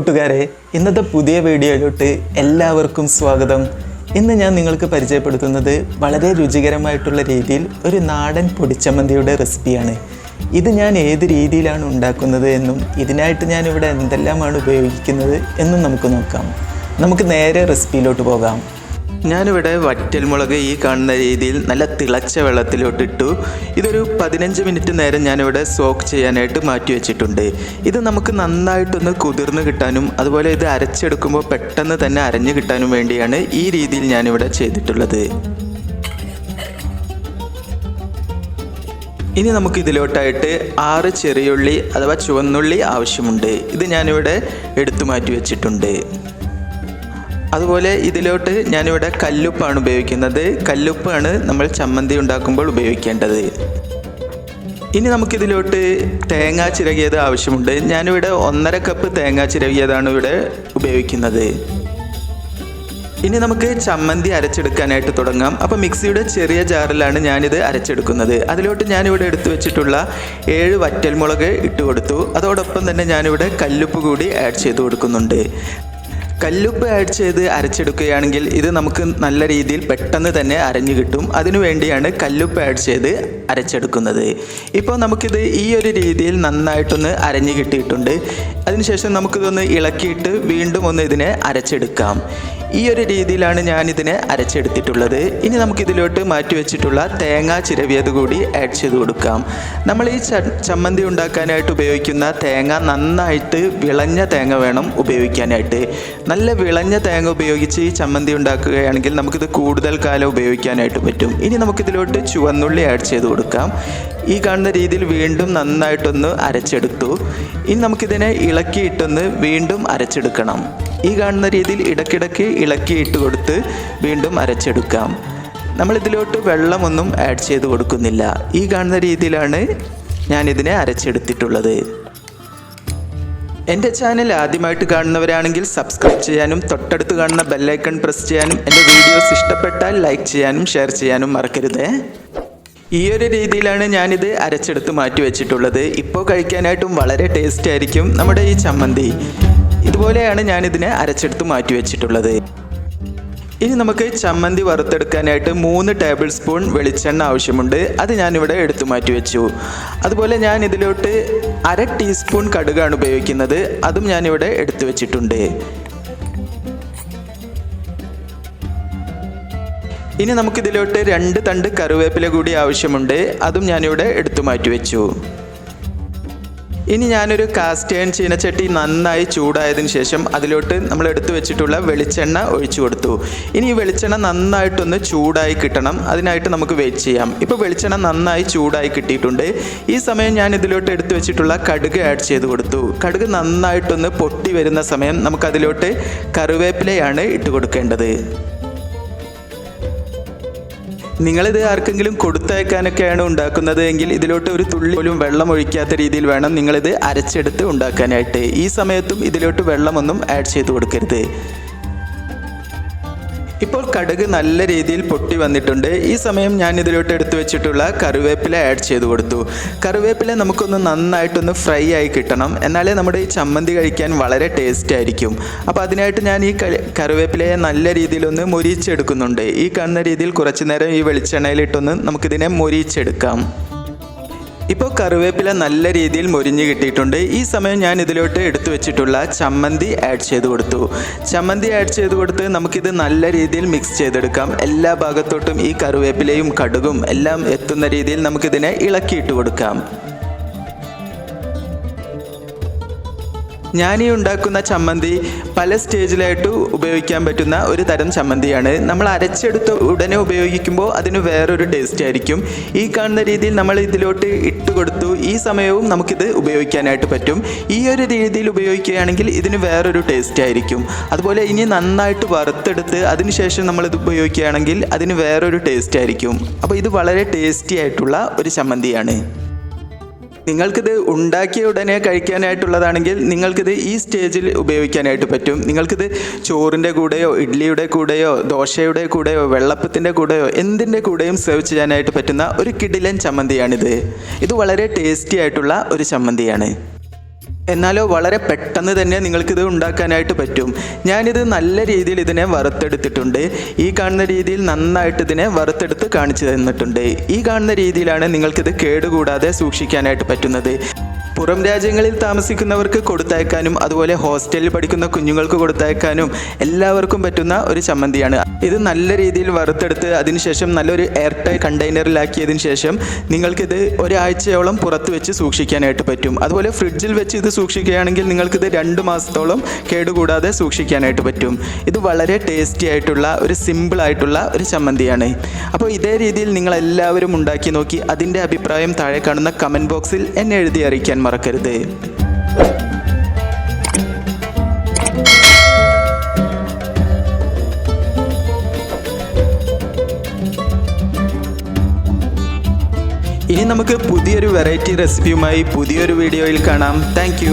കൂട്ടുകാരെ ഇന്നത്തെ പുതിയ വീഡിയോയിലോട്ട് എല്ലാവർക്കും സ്വാഗതം. ഇന്ന് ഞാൻ നിങ്ങൾക്ക് പരിചയപ്പെടുത്തുന്നത് വളരെ രുചികരമായിട്ടുള്ള രീതിയിൽ ഒരു നാടൻ പൊടിച്ചമ്മന്തിയുടെ റെസിപ്പിയാണ്. ഇത് ഞാൻ ഏത് രീതിയിലാണ് ഉണ്ടാക്കുന്നത് എന്നും ഇതിനായിട്ട് ഞാൻ ഇവിടെ എന്തെല്ലാമാണ് ഉപയോഗിക്കുന്നത് എന്നും നമുക്ക് നോക്കാം. നമുക്ക് നേരെ റെസിപ്പിയിലോട്ട് പോകാം. ഞാനിവിടെ വറ്റൽമുളക് ഈ കാണുന്ന രീതിയിൽ നല്ല തിളച്ച വെള്ളത്തിലോട്ടിട്ടു. ഇതൊരു പതിനഞ്ച് മിനിറ്റ് നേരം ഞാനിവിടെ സോക്ക് ചെയ്യാനായിട്ട് മാറ്റി വെച്ചിട്ടുണ്ട്. ഇത് നമുക്ക് നന്നായിട്ടൊന്ന് കുതിർന്ന് കിട്ടാനും അതുപോലെ ഇത് അരച്ചെടുക്കുമ്പോൾ പെട്ടെന്ന് തന്നെ അരഞ്ഞു കിട്ടാനും വേണ്ടിയാണ് ഈ രീതിയിൽ ഞാനിവിടെ ചെയ്തിട്ടുള്ളത്. ഇനി നമുക്ക് ഇതിലോട്ടായിട്ട് ആറ് ചെറിയുള്ളി അഥവാ ചുവന്നുള്ളി ആവശ്യമുണ്ട്. ഇത് ഞാനിവിടെ എടുത്തു മാറ്റി വെച്ചിട്ടുണ്ട്. അതുപോലെ ഇതിലോട്ട് ഞാനിവിടെ കല്ലുപ്പാണ് ഉപയോഗിക്കുന്നത്. കല്ലുപ്പാണ് നമ്മൾ ചമ്മന്തി ഉണ്ടാക്കുമ്പോൾ ഉപയോഗിക്കേണ്ടത്. ഇനി നമുക്കിതിലോട്ട് തേങ്ങ ചിരകിയത് ആവശ്യമുണ്ട്. ഞാനിവിടെ ഒന്നര കപ്പ് തേങ്ങ ചിരകിയതാണ് ഇവിടെ ഉപയോഗിക്കുന്നത്. ഇനി നമുക്ക് ചമ്മന്തി അരച്ചെടുക്കാനായിട്ട് തുടങ്ങാം. അപ്പോൾ മിക്സിയുടെ ചെറിയ ജാറിലാണ് ഞാനിത് അരച്ചെടുക്കുന്നത്. അതിലോട്ട് ഞാനിവിടെ എടുത്തു വെച്ചിട്ടുള്ള ഏഴ് വറ്റൽമുളക് ഇട്ട് കൊടുത്തു. അതോടൊപ്പം തന്നെ ഞാനിവിടെ കല്ലുപ്പ് കൂടി ആഡ് ചെയ്ത് കൊടുക്കുന്നുണ്ട്. കല്ലുപ്പ് ആഡ് ചെയ്ത് അരച്ചെടുക്കുകയാണെങ്കിൽ ഇത് നമുക്ക് നല്ല രീതിയിൽ പെട്ടെന്ന് തന്നെ അരഞ്ഞു കിട്ടും. അതിനുവേണ്ടിയാണ് കല്ലുപ്പ് ആഡ് ചെയ്ത് അരച്ചെടുക്കുന്നത്. ഇപ്പോൾ നമുക്കിത് ഈ ഒരു രീതിയിൽ നന്നായിട്ടൊന്ന് അരഞ്ഞു കിട്ടിയിട്ടുണ്ട്. അതിനുശേഷം നമുക്കിതൊന്ന് ഇളക്കിയിട്ട് വീണ്ടും ഒന്ന് ഇതിനെ അരച്ചെടുക്കാം. ഈ ഒരു രീതിയിലാണ് ഞാനിതിനെ അരച്ചെടുത്തിട്ടുള്ളത്. ഇനി നമുക്കിതിലോട്ട് മാറ്റി വെച്ചിട്ടുള്ള തേങ്ങ ചിരവിയത് കൂടി ആഡ് ചെയ്ത് കൊടുക്കാം. നമ്മൾ ഈ ചമ്മന്തി ഉണ്ടാക്കാനായിട്ട് ഉപയോഗിക്കുന്ന തേങ്ങ നന്നായിട്ട് വിളഞ്ഞ തേങ്ങ വേണം ഉപയോഗിക്കാനായിട്ട്. നല്ല വിളഞ്ഞ തേങ്ങ ഉപയോഗിച്ച് ഈ ചമ്മന്തി ഉണ്ടാക്കുകയാണെങ്കിൽ നമുക്കിത് കൂടുതൽ കാലം ഉപയോഗിക്കാനായിട്ട് പറ്റും. ഇനി നമുക്കിതിലോട്ട് ചുവന്നുള്ളി ആഡ് ചെയ്ത് കൊടുക്കാം. ഈ കാണുന്ന രീതിയിൽ വീണ്ടും നന്നായിട്ടൊന്ന് അരച്ചെടുത്തു. ഇനി നമുക്കിതിനെ ഇളക്കിയിട്ടൊന്ന് വീണ്ടും അരച്ചെടുക്കണം. ഈ കാണുന്ന രീതിയിൽ ഇടയ്ക്കിടയ്ക്ക് ഇളക്കിയിട്ട് കൊടുത്ത് വീണ്ടും അരച്ചെടുക്കാം. നമ്മളിതിലോട്ട് വെള്ളമൊന്നും ആഡ് ചെയ്ത് കൊടുക്കുന്നില്ല. ഈ കാണുന്ന രീതിയിലാണ് ഞാനിതിനെ അരച്ചെടുത്തിട്ടുള്ളത്. എന്റെ ചാനൽ ആദ്യമായിട്ട് കാണുന്നവരാണെങ്കിൽ സബ്സ്ക്രൈബ് ചെയ്യാനും തൊട്ടടുത്ത് കാണുന്ന ബെല്ലൈക്കൺ പ്രസ് ചെയ്യാനും എന്റെ വീഡിയോസ് ഇഷ്ടപ്പെട്ടാൽ ലൈക്ക് ചെയ്യാനും ഷെയർ ചെയ്യാനും മറക്കരുതേ. ഈ ഒരു രീതിയിലാണ് ഞാനിത് അരച്ചെടുത്ത് മാറ്റി വെച്ചിട്ടുള്ളത്. ഇപ്പോൾ കഴിക്കാനായിട്ടും വളരെ ടേസ്റ്റ് ആയിരിക്കും നമ്മുടെ ഈ ചമ്മന്തി. ഇതുപോലെയാണ് ഞാനിതിനെ അരച്ചെടുത്ത് മാറ്റി വെച്ചിട്ടുള്ളത്. ഇനി നമുക്ക് ചമ്മന്തി വറുത്തെടുക്കാനായിട്ട് മൂന്ന് ടേബിൾ സ്പൂൺ വെളിച്ചെണ്ണ ആവശ്യമുണ്ട്. അത് ഞാനിവിടെ എടുത്തു മാറ്റി വെച്ചു. അതുപോലെ ഞാൻ ഇതിലോട്ട് അര ടീസ്പൂൺ കടുകാണ് ഉപയോഗിക്കുന്നത്. അതും ഞാനിവിടെ എടുത്തു വെച്ചിട്ടുണ്ട്. ഇനി നമുക്കിതിലോട്ട് രണ്ട് തണ്ട് കറിവേപ്പില കൂടി ആവശ്യമുണ്ട്. അതും ഞാനിവിടെ എടുത്തു മാറ്റി വെച്ചു ഇനി ഞാനൊരു കാസ്റ്റ് അയൺ ചീനച്ചട്ടി നന്നായി ചൂടായതിന് ശേഷം അതിലോട്ട് നമ്മൾ എടുത്തു വെച്ചിട്ടുള്ള വെളിച്ചെണ്ണ ഒഴിച്ചു കൊടുത്തു. ഇനി ഈ വെളിച്ചെണ്ണ നന്നായിട്ടൊന്ന് ചൂടായി കിട്ടണം. അതിനായിട്ട് നമുക്ക് വെയിറ്റ് ചെയ്യാം. ഇപ്പോൾ വെളിച്ചെണ്ണ നന്നായി ചൂടായി കിട്ടിയിട്ടുണ്ട്. ഈ സമയം ഞാൻ ഇതിലോട്ട് എടുത്തു വെച്ചിട്ടുള്ള കടുക് ആഡ് ചെയ്ത് കൊടുത്തു. കടുക് നന്നായിട്ടൊന്ന് പൊട്ടി വരുന്ന സമയം നമുക്കതിലോട്ട് കറിവേപ്പിലയാണ് ഇട്ട് കൊടുക്കേണ്ടത്. നിങ്ങളിത് ആർക്കെങ്കിലും കൊടുത്തയക്കാനൊക്കെയാണ് ഉണ്ടാക്കുന്നത് എങ്കിൽ ഇതിലോട്ട് ഒരു തുള്ളി പോലും വെള്ളം ഒഴിക്കാത്ത രീതിയിൽ വേണം നിങ്ങളിത് അരച്ചെടുത്ത് ഉണ്ടാക്കാനായിട്ട്. ഈ സമയത്തും ഇതിലോട്ട് വെള്ളമൊന്നും ആഡ് ചെയ്ത് കൊടുക്കരുത്. ഇപ്പോൾ കടുക് നല്ല രീതിയിൽ പൊട്ടി വന്നിട്ടുണ്ട്. ഈ സമയം ഞാൻ ഇതിലോട്ട് എടുത്തു വെച്ചിട്ടുള്ള കറിവേപ്പില ആഡ് ചെയ്ത് കൊടുത്തു. കറിവേപ്പില നമുക്കൊന്ന് നന്നായിട്ടൊന്ന് ഫ്രൈ ആയി കിട്ടണം. എന്നാലേ നമ്മുടെ ഈ ചമ്മന്തി കഴിക്കാൻ വളരെ ടേസ്റ്റ് ആയിരിക്കും. അപ്പോൾ അതിനായിട്ട് ഞാൻ ഈ കറിവേപ്പിലയെ നല്ല രീതിയിലൊന്ന് മൊരിച്ചെടുക്കുന്നുണ്ട്. ഈ കാണുന്ന രീതിയിൽ കുറച്ച് നേരം ഈ വെളിച്ചെണ്ണയിലിട്ടൊന്ന് നമുക്കിതിനെ മൊരിച്ചെടുക്കാം. ഇപ്പോൾ കറിവേപ്പില നല്ല രീതിയിൽ മൊരിഞ്ഞ് കിട്ടിയിട്ടുണ്ട്. ഈ സമയം ഞാൻ ഇതിലോട്ട് എടുത്തു വെച്ചിട്ടുള്ള ചമ്മന്തി ആഡ് ചെയ്ത് കൊടുത്തു. ചമ്മന്തി ആഡ് ചെയ്ത് കൊടുത്ത് നമുക്കിത് നല്ല രീതിയിൽ മിക്സ് ചെയ്തെടുക്കാം. എല്ലാ ഭാഗത്തോട്ടും ഈ കറിവേപ്പിലയും കടുകും എല്ലാം എത്തുന്ന രീതിയിൽ നമുക്കിതിനെ ഇളക്കിയിട്ട് കൊടുക്കാം. ഞാൻ ഈ ഉണ്ടാക്കുന്ന ചമ്മന്തി പല സ്റ്റേജിലായിട്ട് ഉപയോഗിക്കാൻ പറ്റുന്ന ഒരു തരം ചമ്മന്തിയാണ്. നമ്മൾ അരച്ചെടുത്ത് ഉടനെ ഉപയോഗിക്കുമ്പോൾ അതിന് വേറൊരു ടേസ്റ്റ് ആയിരിക്കും. ഈ കാണുന്ന രീതിയിൽ നമ്മൾ ഇതിലോട്ട് ഇട്ട് കൊടുത്തു. ഈ സമയവും നമുക്കിത് ഉപയോഗിക്കാനായിട്ട് പറ്റും. ഈ ഒരു രീതിയിൽ ഉപയോഗിക്കുകയാണെങ്കിൽ ഇതിന് വേറൊരു ടേസ്റ്റ് ആയിരിക്കും. അതുപോലെ ഇനി നന്നായിട്ട് വറുത്തെടുത്ത് അതിനുശേഷം നമ്മളിത് ഉപയോഗിക്കുകയാണെങ്കിൽ അതിന് വേറൊരു ടേസ്റ്റ് ആയിരിക്കും. അപ്പോൾ ഇത് വളരെ ടേസ്റ്റി ആയിട്ടുള്ള ഒരു ചമ്മന്തിയാണ്. നിങ്ങൾക്കിത് ഉണ്ടാക്കിയ ഉടനെ കഴിക്കാനായിട്ടുള്ളതാണെങ്കിൽ നിങ്ങൾക്കിത് ഈ സ്റ്റേജിൽ ഉപയോഗിക്കാനായിട്ട് പറ്റും. നിങ്ങൾക്കിത് ചോറിന്റെ കൂടെയോ ഇഡ്ഡലിയുടെ കൂടെയോ ദോശയുടെ കൂടെയോ വെള്ളപ്പത്തിന്റെ കൂടെയോ എന്തിന്റെ കൂടെയും സെർവ് ചെയ്യാനായിട്ട് പറ്റുന്ന ഒരു കിടിലൻ ചമ്മന്തിയാണിത്. ഇത് വളരെ ടേസ്റ്റി ആയിട്ടുള്ള ഒരു ചമ്മന്തിയാണ്. എന്നാലോ വളരെ പെട്ടെന്ന് തന്നെ നിങ്ങൾക്കിത് ഉണ്ടാക്കാനായിട്ട് പറ്റും. ഞാനിത് നല്ല രീതിയിൽ ഇതിനെ വറുത്തെടുത്തിട്ടുണ്ട്. ഈ കാണുന്ന രീതിയിൽ നന്നായിട്ട് ഇതിനെ വറുത്തെടുത്ത് കാണിച്ചു തന്നിട്ടുണ്ട്. ഈ കാണുന്ന രീതിയിലാണ് നിങ്ങൾക്കിത് കേടുകൂടാതെ സൂക്ഷിക്കാനായിട്ട് പറ്റുന്നത്. പുറം രാജ്യങ്ങളിൽ താമസിക്കുന്നവർക്ക് കൊടുത്തയക്കാനും അതുപോലെ ഹോസ്റ്റലിൽ പഠിക്കുന്ന കുഞ്ഞുങ്ങൾക്ക് കൊടുത്തയക്കാനും എല്ലാവർക്കും പറ്റുന്ന ഒരു ചമ്മന്തിയാണ്. ഇത് നല്ല രീതിയിൽ വറുത്തെടുത്ത് അതിനുശേഷം നല്ലൊരു എയർ ടൈറ്റ് കണ്ടെയ്നറിലാക്കിയതിന് ശേഷം നിങ്ങൾക്കിത് ഒരാഴ്ചയോളം പുറത്ത് വെച്ച് സൂക്ഷിക്കാനായിട്ട് പറ്റും. അതുപോലെ ഫ്രിഡ്ജിൽ വെച്ച് ഇത് സൂക്ഷിക്കുകയാണെങ്കിൽ നിങ്ങൾക്കിത് രണ്ട് മാസത്തോളം കേടുകൂടാതെ സൂക്ഷിക്കാനായിട്ട് പറ്റും. ഇത് വളരെ ടേസ്റ്റി ആയിട്ടുള്ള ഒരു സിമ്പിൾ ആയിട്ടുള്ള ഒരു ചമ്മന്തിയാണ്. അപ്പോൾ ഇതേ രീതിയിൽ നിങ്ങൾ എല്ലാവരും ഉണ്ടാക്കി നോക്കി അതിന്റെ അഭിപ്രായം താഴെ കാണുന്ന കമന്റ് ബോക്സിൽ എന്നെ എഴുതി അറിയിക്കാൻ മറക്കരുത്. ഇനി നമുക്ക് പുതിയൊരു വെറൈറ്റി റെസിപ്പിയുമായി പുതിയൊരു വീഡിയോയിൽ കാണാം. താങ്ക്